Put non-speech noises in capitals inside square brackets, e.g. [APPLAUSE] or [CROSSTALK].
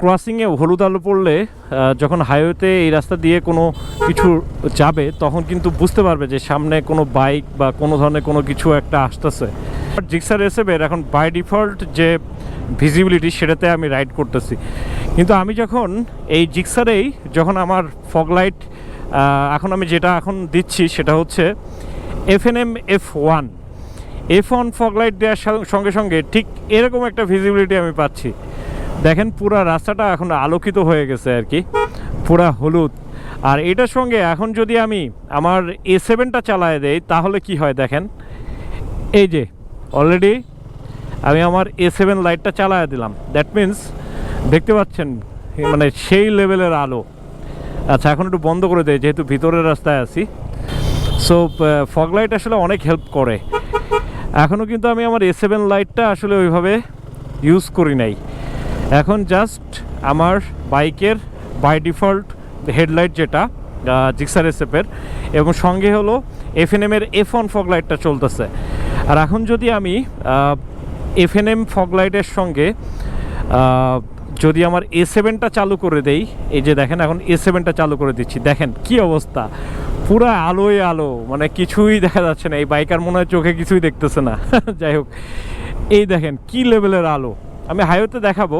ক্রসিংয়ে হলুদ আলো পড়লে যখন হাইওয়েতে এই রাস্তা দিয়ে কোনো কিছু যাবে, তখন কিন্তু বুঝতে পারবে যে সামনে কোনো বাইক বা কোনো ধরনের কোনো কিছু একটা আসতেছে। জিক্সার এসএফের এখন বাই ডিফল্ট যে ভিজিবিলিটি সেটাতে আমি রাইড করতেছি। কিন্তু আমি যখন এই জিক্সারেই যখন আমার ফগ লাইট এখন আমি যেটা এখন দিচ্ছি সেটা হচ্ছে F N M F one F one fog light দেওয়ার সঙ্গে সঙ্গে ঠিক এরকম একটা ভিজিবিলিটি আমি পাচ্ছি। দেখেন পুরো রাস্তাটা এখন আলোকিত হয়ে গেছে আর কি, পুরা হলুদ। আর এটার সঙ্গে এখন যদি আমি আমার এ সেভেনটা চালায় দেই, তাহলে কি হয় দেখেন? এই যে অলরেডি আমি আমার এ সেভেন লাইটটা চালায় দিলাম। দ্যাট মিন্স দেখতে পাচ্ছেন মানে সেই লেভেলের আলো। আচ্ছা এখন একটু বন্ধ করে দেয় যেহেতু ভিতরের রাস্তায় আছি। সো ফগ লাইট আসলে অনেক হেল্প করে। এখনও কিন্তু আমি আমার এ সেভেন লাইটটা আসলে ওইভাবে ইউজ করি নাই। এখন জাস্ট আমার বাইকের বাই ডিফল্ট হেডলাইট যেটা জিক্সার এসএফের এবং সঙ্গে হলো এফ এন এমের এফ অন ফগ লাইটটা চলতেছে। আর এখন যদি আমি এফ এন এম ফগ লাইটের সঙ্গে যদি আমার এ সেভেনটা চালু করে দেই, এই যে দেখেন এখন এ সেভেনটা চালু করে দিচ্ছি। দেখেন কি অবস্থা, পুরো আলোয় আলো মানে কিছুই দেখা যাচ্ছে না, এই বাইকার মনে হয় চোখে কিছুই দেখতেছে না। [LAUGHS] যাই হোক, এই দেখেন কি লেভেলের আলো। আমি হাইওয়েতে দেখাবো।